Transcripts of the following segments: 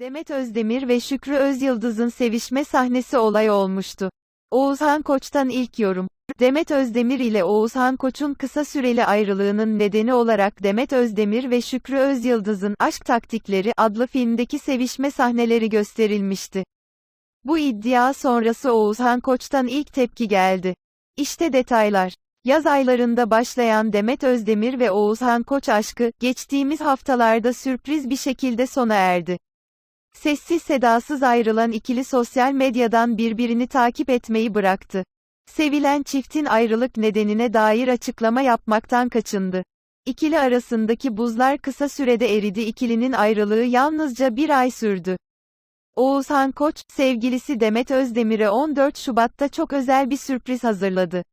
Demet Özdemir ve Şükrü Özyıldız'ın sevişme sahnesi olay olmuştu. Oğuzhan Koç'tan ilk yorum. Demet Özdemir ile Oğuzhan Koç'un kısa süreli ayrılığının nedeni olarak Demet Özdemir ve Şükrü Özyıldız'ın Aşk Taktikleri adlı filmdeki sevişme sahneleri gösterilmişti. Bu iddia sonrası Oğuzhan Koç'tan ilk tepki geldi. İşte detaylar. Yaz aylarında başlayan Demet Özdemir ve Oğuzhan Koç aşkı, geçtiğimiz haftalarda sürpriz bir şekilde sona erdi. Sessiz sedasız ayrılan ikili sosyal medyadan birbirini takip etmeyi bıraktı. Sevilen çiftin ayrılık nedenine dair açıklama yapmaktan kaçındı. İkili arasındaki buzlar kısa sürede eridi ikilinin ayrılığı yalnızca bir ay sürdü. Oğuzhan Koç, sevgilisi Demet Özdemir'e 14 Şubat'ta çok özel bir sürpriz hazırladı.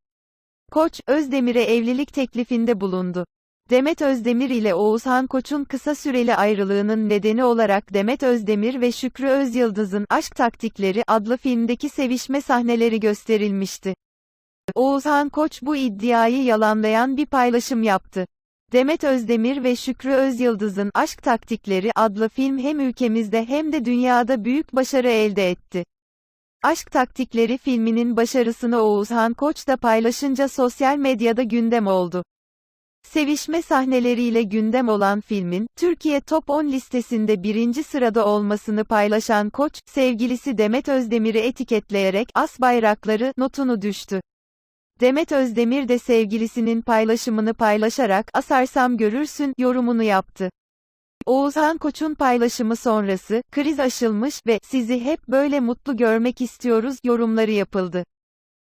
Koç, Özdemir'e evlilik teklifinde bulundu. Demet Özdemir ile Oğuzhan Koç'un kısa süreli ayrılığının nedeni olarak Demet Özdemir ve Şükrü Özyıldız'ın Aşk Taktikleri adlı filmdeki sevişme sahneleri gösterilmişti. Oğuzhan Koç bu iddiayı yalanlayan bir paylaşım yaptı. Demet Özdemir ve Şükrü Özyıldız'ın Aşk Taktikleri adlı film hem ülkemizde hem de dünyada büyük başarı elde etti. Aşk Taktikleri filminin başarısını Oğuzhan Koç da paylaşınca sosyal medyada gündem oldu. Sevişme sahneleriyle gündem olan filmin, Türkiye Top 10 listesinde birinci sırada olmasını paylaşan Koç, sevgilisi Demet Özdemir'i etiketleyerek, As Bayrakları, notunu düştü. Demet Özdemir de sevgilisinin paylaşımını paylaşarak, asarsam görürsün, yorumunu yaptı. Oğuzhan Koç'un paylaşımı sonrası, kriz aşılmış ve, sizi hep böyle mutlu görmek istiyoruz, yorumları yapıldı.